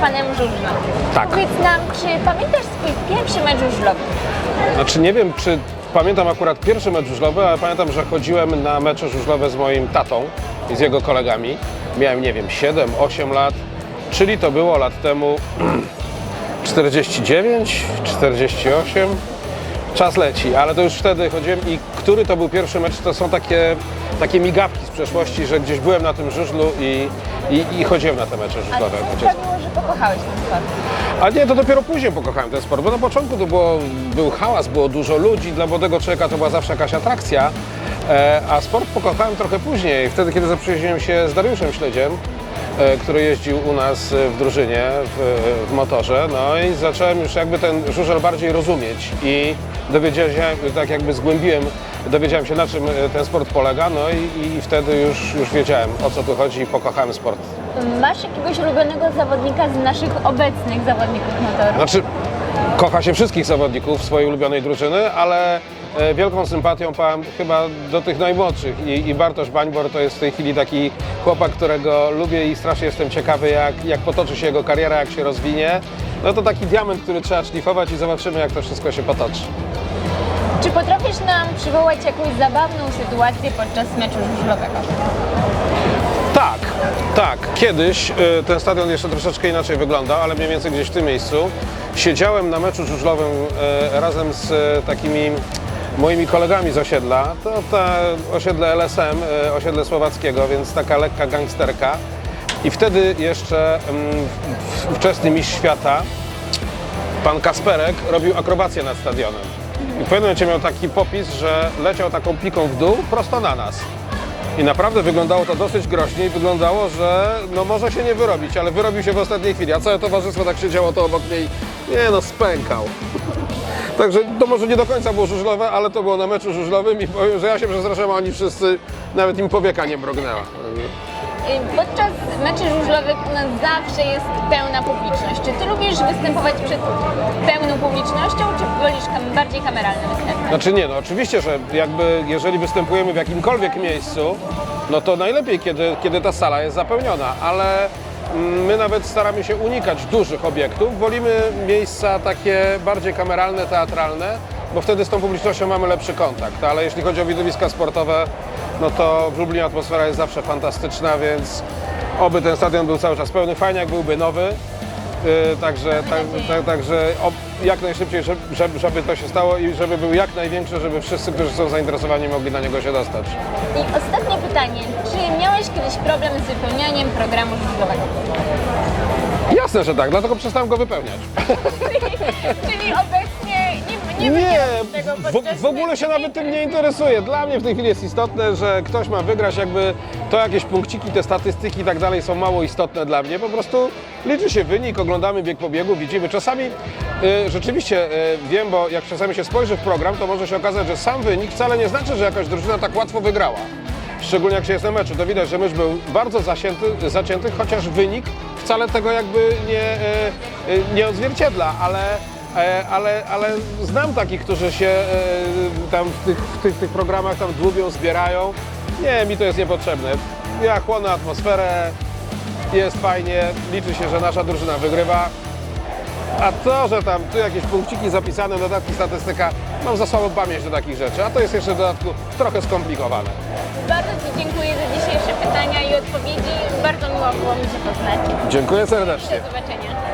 fanem żużla. Tak. Powiedz nam, czy pamiętasz swój pierwszy mecz żużlowy? Znaczy nie wiem, czy pamiętam akurat pierwszy mecz żużlowy, ale pamiętam, że chodziłem na mecze żużlowe z moim tatą i z jego kolegami. Miałem, nie wiem, 7-8 lat, czyli to było lat temu 49, 48. Czas leci, ale to już wtedy chodziłem i który to był pierwszy mecz, to są takie, takie migawki z przeszłości, że gdzieś byłem na tym żużlu i, i, i chodziłem na te mecze żużlowe. jako dziecko. sprawiło, że pokochałeś ten sport? A nie, to dopiero później pokochałem ten sport, bo na początku to było, był hałas, było dużo ludzi, dla młodego człowieka to była zawsze jakaś atrakcja, e, a sport pokochałem trochę później, wtedy kiedy zaprzyjaźniłem się z Dariuszem Śledziem, e, który jeździł u nas w drużynie, w, w motorze, no i zacząłem już jakby ten żużel bardziej rozumieć i dowiedziałem się, tak jakby zgłębiłem, dowiedziałem się na czym e, ten sport polega, no i, i wtedy już, już wiedziałem o co tu chodzi i pokochałem sport. Masz jakiegoś ulubionego zawodnika z naszych obecnych zawodników motoru? Znaczy, kocha się wszystkich zawodników swojej ulubionej drużyny, ale e, wielką sympatią mam chyba do tych najmłodszych I, i Bartosz Bańbor to jest w tej chwili taki chłopak, którego lubię i strasznie jestem ciekawy, jak, jak potoczy się jego kariera, jak się rozwinie. No to taki diament, który trzeba szlifować i zobaczymy, jak to wszystko się potoczy. Czy potrafisz nam przywołać jakąś zabawną sytuację podczas meczu żużlowego? Tak, tak. Kiedyś y, ten stadion jeszcze troszeczkę inaczej wyglądał, ale mniej więcej gdzieś w tym miejscu. Siedziałem na meczu żużlowym y, razem z y, takimi moimi kolegami z osiedla. To ta osiedle LSM, osiedle słowackiego, więc taka lekka gangsterka. I wtedy jeszcze mm, wczesny mistrz świata, pan Kasperek, robił akrobację nad stadionem. I w pewnym momencie miał taki popis, że leciał taką piką w dół prosto na nas. I naprawdę wyglądało to dosyć groźnie i wyglądało, że no może się nie wyrobić, ale wyrobił się w ostatniej chwili, a całe towarzystwo tak siedziało to obok mnie i nie no, spękał. Także to może nie do końca było żużlowe, ale to było na meczu żużlowym i powiem, że ja się przestraszyłem, a oni wszyscy, nawet im powieka nie mrognęła. Y, Podczas meczy żużlowych u nas zawsze jest pełna publiczność. Czy ty lubisz występować przed pełną publicznością, czy wolisz kam- bardziej kameralne występy? Znaczy nie, no oczywiście, że jakby jeżeli występujemy w jakimkolwiek miejscu, no to najlepiej, kiedy, kiedy ta sala jest zapełniona, ale mm, my nawet staramy się unikać dużych obiektów, wolimy miejsca takie bardziej kameralne, teatralne, bo wtedy z tą publicznością mamy lepszy kontakt, ale jeśli chodzi o widowiska sportowe, no to w Lublinie atmosfera jest zawsze fantastyczna, więc oby ten stadion był cały czas pełny, fajnie jak byłby nowy, Yy, Także, tak, tak, także ob, jak najszybciej, żeby, żeby, żeby to się stało i żeby był jak największy, żeby wszyscy, którzy są zainteresowani, mogli na niego się dostać. I ostatnie pytanie. Czy miałeś kiedyś problem z wypełnianiem programu żużlowego? Jasne, że tak, dlatego przestałem go wypełniać. Czyli obecnie nie, tego w, w ogóle się nawet tym nie interesuje. Dla mnie w tej chwili jest istotne, że ktoś ma wygrać, jakby to jakieś punkciki, te statystyki i tak dalej są mało istotne dla mnie. Po prostu liczy się wynik, oglądamy bieg po biegu, widzimy. Czasami y, rzeczywiście y, wiem, bo jak czasami się spojrzy w program, to może się okazać, że sam wynik wcale nie znaczy, że jakaś drużyna tak łatwo wygrała. Szczególnie jak się jest na meczu, to widać, że mysz był bardzo zacięty, zacięty chociaż wynik wcale tego jakby nie, y, y, nie odzwierciedla, ale ale, ale znam takich, którzy się e, tam w tych, w, tych, w tych programach tam dłubią, zbierają. Nie, mi to jest niepotrzebne. Ja chłonę atmosferę, jest fajnie, liczy się, że nasza drużyna wygrywa. A to, że tam tu jakieś punkciki zapisane, dodatki, statystyka, mam za słabą pamięć do takich rzeczy, a to jest jeszcze w dodatku trochę skomplikowane. Bardzo Ci dziękuję za dzisiejsze pytania i odpowiedzi. Bardzo miło było mi Cię poznać. Dziękuję serdecznie. Do zobaczenia.